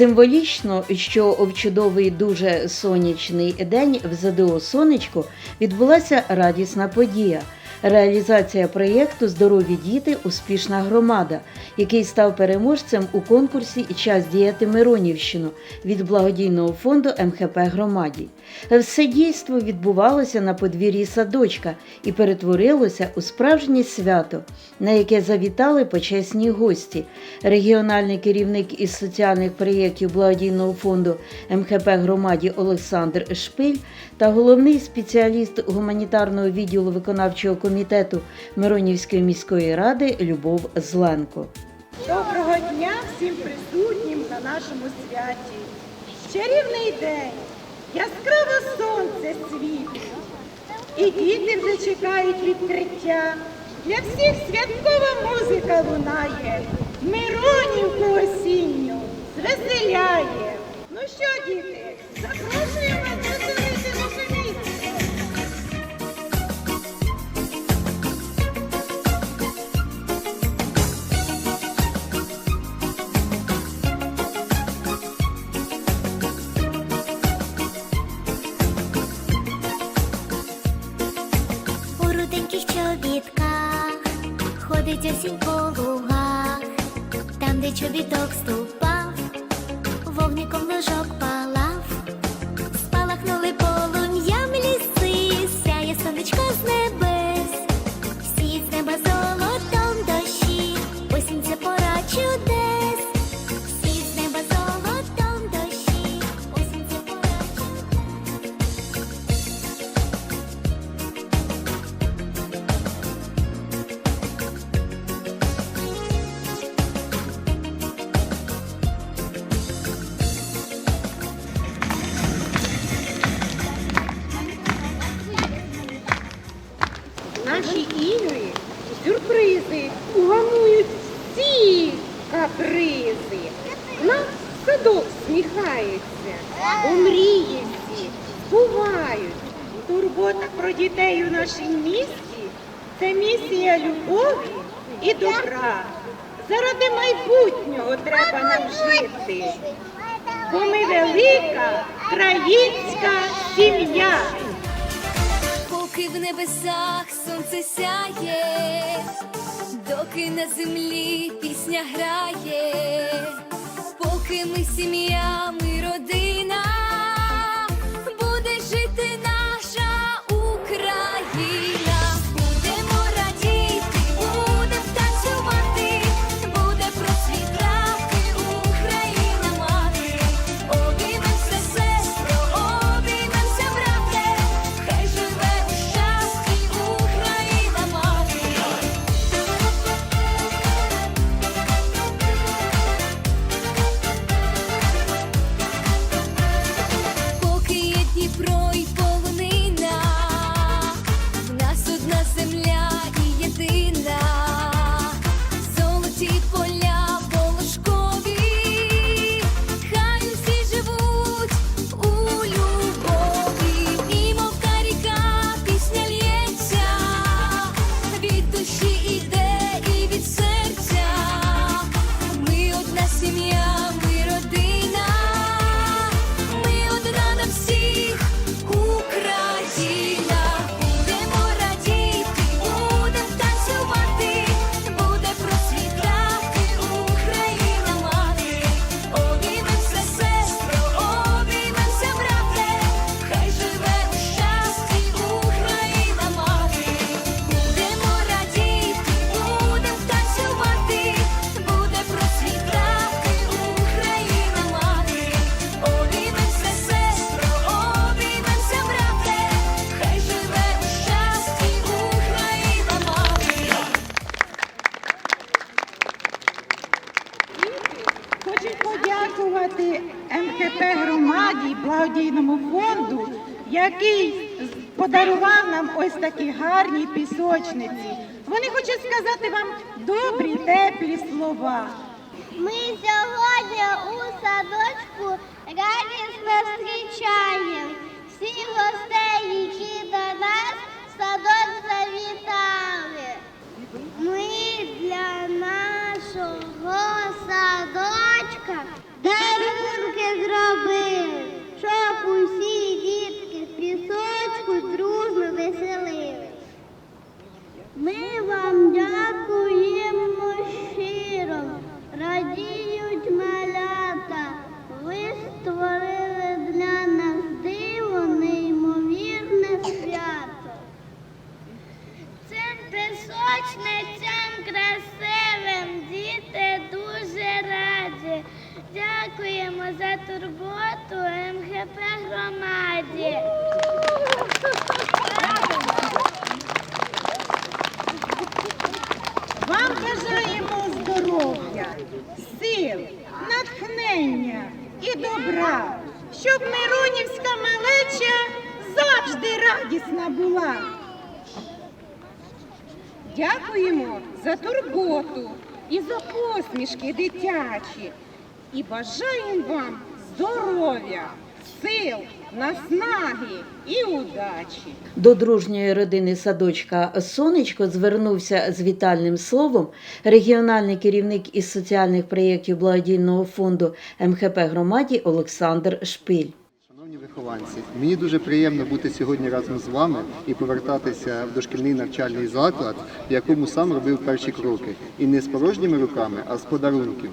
Символічно, що в чудовий дуже сонячний день в ЗДО Сонечко відбулася радісна подія. Реалізація проєкту Здорові діти успішна громада, який став переможцем у конкурсі Час діяти Миронівщину від благодійного фонду МХП громаді. Все дійство відбувалося на подвір'ї садочка і перетворилося у справжнє свято, на яке завітали почесні гості. Регіональний керівник із соціальних проєктів благодійного фонду МХП громаді Олександр Шпиль та головний спеціаліст гуманітарного відділу виконавчого комітету Миронівської міської ради Любов Зленко. Доброго дня всім присутнім на нашому святі. Чарівний день, яскраве сонце світить. І діти вже чекають відкриття. Для всіх святкова музика лунає, Миронівку осінню звеселяє. Ходить осінь по лугах, там, де чобіток ступав, вогником ножок палав, спалахнули полум'ям сюрпризи угамують всі капризи. Нам садок сміхається, мрії всі бувають. Турбота про дітей у нашій місті це місія любові і добра. Заради майбутнього треба нам жити, бо ми велика українська сім'я. Поки в небесах сонце сяє, доки на землі пісня грає, поки ми сім'я, ми родина, який подарував нам ось такі гарні пісочниці. Вони хочуть сказати вам добрі, теплі слова. Ми сьогодні у садочку радісно зустрічаємо всіх гостей, які до нас в садок завітали. Турботу МГП громаді. Вам бажаємо здоров'я, сил, натхнення і добра, щоб Миронівська малеча завжди радісна була. Дякуємо за турботу і за посмішки дитячі. І бажаємо вам здоров'я, сил, наснаги і удачі. До дружньої родини садочка Сонечко звернувся з вітальним словом регіональний керівник із соціальних проєктів благодійного фонду МХП громаді Олександр Шпиль. Вихованці, мені дуже приємно бути сьогодні разом з вами і повертатися в дошкільний навчальний заклад, в якому сам робив перші кроки. І не з порожніми руками, а з подарунків.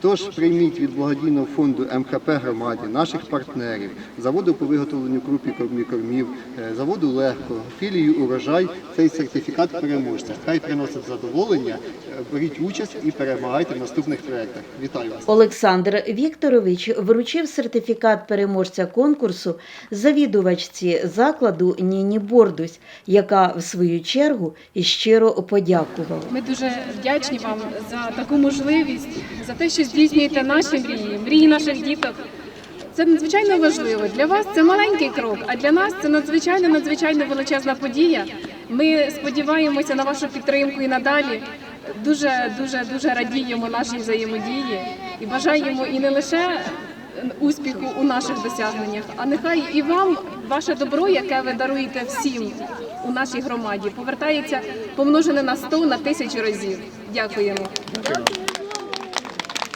Тож прийміть від благодійного фонду МХП громаді, наших партнерів, заводу по виготовленню крупі кормі кормів, е, заводу легко, філію урожай, цей сертифікат переможця. Хай приносить задоволення, е, беріть участь і перемагайте в наступних проєктах. Вітаю вас! Олександр Вікторович вручив сертифікат переможця конкурсу завідувачці закладу Ніні Бордусь, яка в свою чергу і щиро подякувала. Ми дуже вдячні вам за таку можливість, за те, що здійснюєте наші мрії, мрії наших діток. Це надзвичайно важливо. Для вас це маленький крок, а для нас це надзвичайно надзвичайно величезна подія. Ми сподіваємося на вашу підтримку і надалі. Дуже дуже дуже радіємо нашій взаємодії і бажаємо і не лише наших досягненнях, а нехай і вам ваше добро, яке ви даруєте всім у нашій громаді, повертається помножене на 100, на тисячу разів. Дякуємо.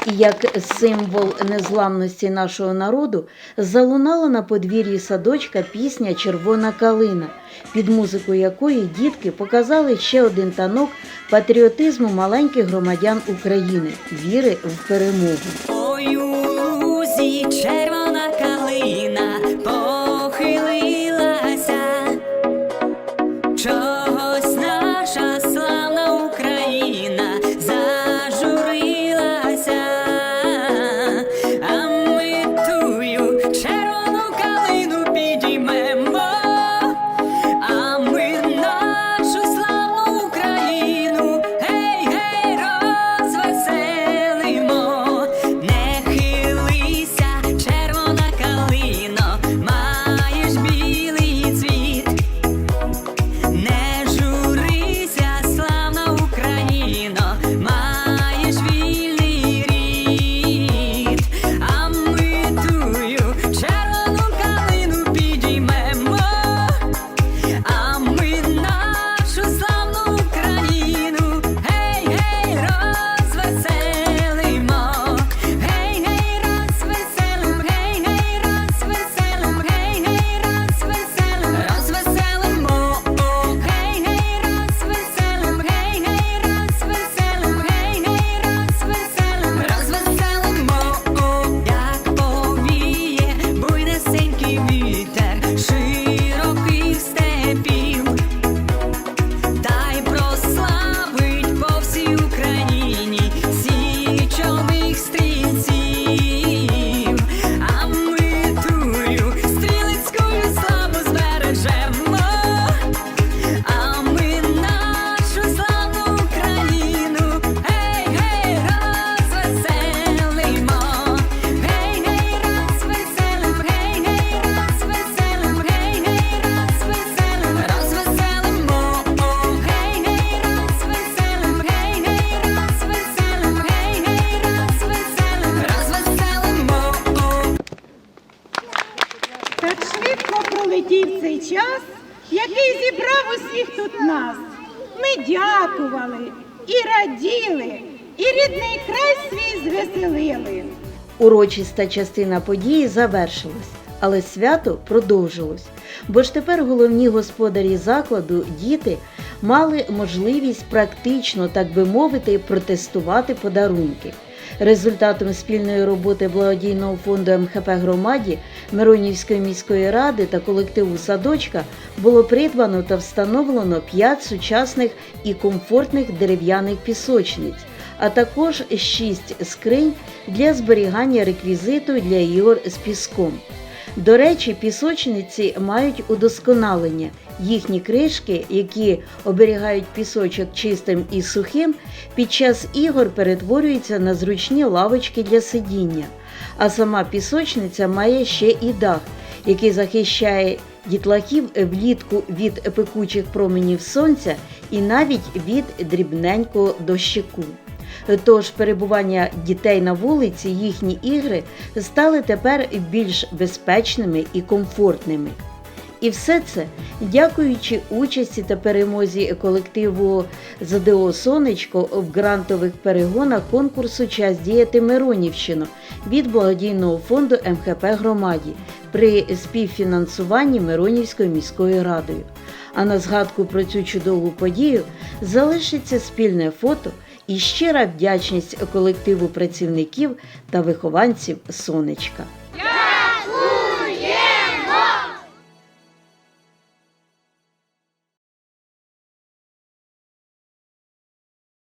І як символ незламності нашого народу залунала на подвір'ї садочка пісня Червона калина, під музику якої дітки показали ще один танок патріотизму маленьких громадян України, віри в перемогу. Який зібрав усіх тут нас. Ми дякували і раділи, і рідний край свій звеселили. Урочиста частина події завершилась, але свято продовжилось. Бо ж тепер головні господарі закладу, діти, мали можливість практично, так би мовити, протестувати подарунки. Результатом спільної роботи благодійного фонду МХП громаді Миронівської міської ради та колективу садочка було придбано та встановлено 5 сучасних і комфортних дерев'яних пісочниць, а також 6 скринь для зберігання реквізиту для ігор з піском. До речі, пісочниці мають удосконалення. Їхні кришки, які оберігають пісочок чистим і сухим, під час ігор перетворюються на зручні лавочки для сидіння. А сама пісочниця має ще і дах, який захищає дітлахів влітку від пекучих променів сонця і навіть від дрібненького дощику. Тож перебування дітей на вулиці, їхні ігри стали тепер більш безпечними і комфортними. І все це дякуючи участі та перемозі колективу ЗДО Сонечко в грантових перегонах конкурсу Час діяти Миронівщину від благодійного фонду МХП громаді при співфінансуванні Миронівською міською радою. А на згадку про цю чудову подію залишиться спільне фото і щира вдячність колективу працівників та вихованців Сонечка.